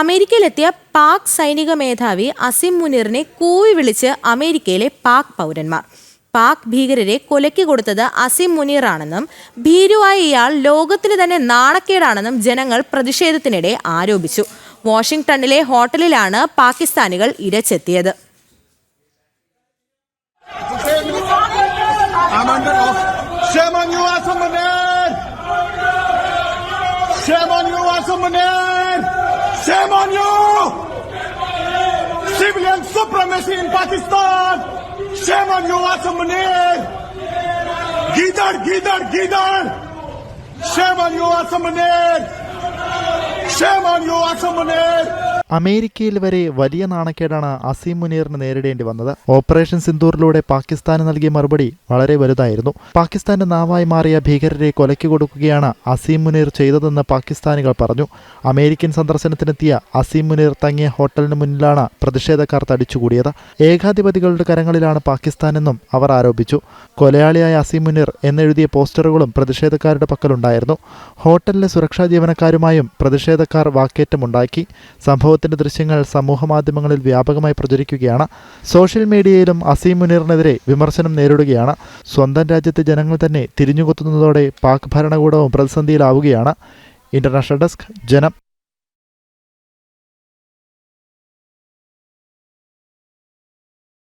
അമേരിക്കയിലെത്തിയ പാക് സൈനിക മേധാവി അസിം മുനീറിനെ കൂവി വിളിച്ച് അമേരിക്കയിലെ പാക് പൗരന്മാർ. പാക് ഭീകരരെ കൊലയ്ക്ക് കൊടുത്തത് അസിം മുനീറാണെന്നും ഭീരുവായ ഇയാൾ ലോകത്തിന് തന്നെ നാണക്കേടാണെന്നും ജനങ്ങൾ പ്രതിഷേധത്തിനിടെ ആരോപിച്ചു. വാഷിംഗ്ടണിലെ ഹോട്ടലിലാണ് പാകിസ്ഥാനികൾ ഇരച്ചെത്തിയത്! Shame on you! Civilian supremacy in Pakistan! Shame on you, Asamanir! Gidar, Gidar, Gidar! Shame on you, Asamanir! Shame on you, Asamanir! അമേരിക്കയിൽ വരെ വലിയ നാണക്കേടാണ് അസീം മുനീറിന് നേരിടേണ്ടി വന്നത്. ഓപ്പറേഷൻ സിന്ദൂറിലൂടെ പാകിസ്ഥാന് നൽകിയ മറുപടി വളരെ വലുതായിരുന്നു. പാകിസ്ഥാന്റെ നാവായി മാറിയ ഭീകരരെ കൊലയ്ക്ക് കൊടുക്കുകയാണ് അസീം മുനീർ ചെയ്തതെന്ന് പാകിസ്ഥാനികൾ പറഞ്ഞു. അമേരിക്കൻ സന്ദർശനത്തിനെത്തിയ അസീം മുനീർ തങ്ങിയ ഹോട്ടലിന് മുന്നിലാണ് പ്രതിഷേധക്കാർ തടിച്ചുകൂടിയത്. ഏകാധിപതികളുടെ കരങ്ങളിലാണ് പാകിസ്ഥാനെന്നും അവർ ആരോപിച്ചു. കൊലയാളിയായ അസീം മുനീർ എന്നെഴുതിയ പോസ്റ്ററുകളും പ്രതിഷേധക്കാരുടെ പക്കലുണ്ടായിരുന്നു. ഹോട്ടലിലെ സുരക്ഷാ ജീവനക്കാരുമായും പ്രതിഷേധക്കാർ വാക്കേറ്റമുണ്ടാക്കി. സംഭവത്തിന്റെ ദൃശ്യങ്ങൾ സമൂഹമാധ്യമങ്ങളിൽ വ്യാപകമായി പ്രചരിക്കുകയാണ്. സോഷ്യൽ മീഡിയയിലും അസീം മുനീറിനെതിരെ വിമർശനം നേരിടുകയാണ്. സ്വന്തം രാജ്യത്തെ ജനങ്ങൾ തന്നെ തിരിഞ്ഞുകൊത്തുന്നതോടെ പാക് ഭരണകൂടവും പ്രതിസന്ധിയിലാവുകയാണ്. ഇന്റർനാഷണൽ ഡെസ്ക് ജനം.